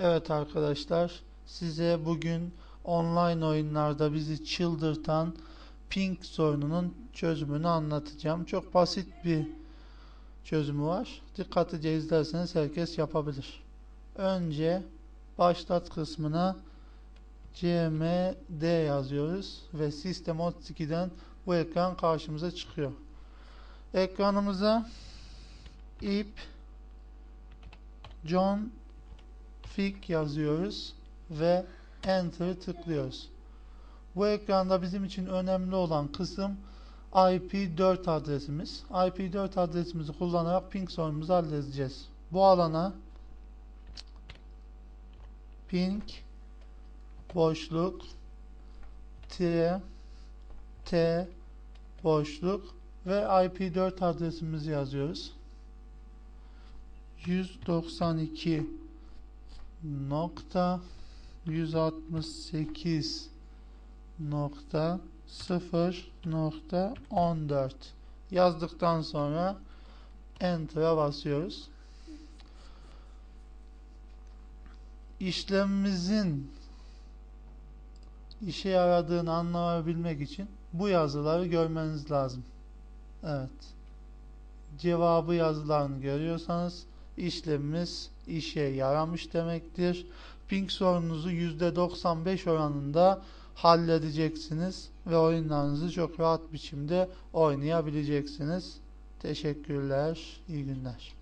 Evet arkadaşlar, size bugün online oyunlarda bizi çıldırtan ping sorununun çözümünü anlatacağım. Çok basit bir çözümü var. Dikkatlice izlerseniz herkes yapabilir. Önce başlat kısmına cmd yazıyoruz ve System 32'den bu ekran karşımıza çıkıyor. Ekranımıza ip John Fig yazıyoruz ve Enter tıklıyoruz. Bu ekranda bizim için önemli olan kısım IP4 adresimiz. IP4 adresimizi kullanarak ping sorunumuzu halledeceğiz. Bu alana ping boşluk tire t boşluk ve IP4 adresimizi yazıyoruz. 192 nokta 168 nokta 0 nokta 14 yazdıktan sonra Enter'a basıyoruz. İşlemimizin işe yaradığını anlayabilmek için bu yazıları görmeniz lazım. Evet. Cevabı yazılarını görüyorsanız işlemimiz işe yaramış demektir. Ping sorununuzu %95 oranında halledeceksiniz ve oyunlarınızı çok rahat biçimde oynayabileceksiniz. Teşekkürler, iyi günler.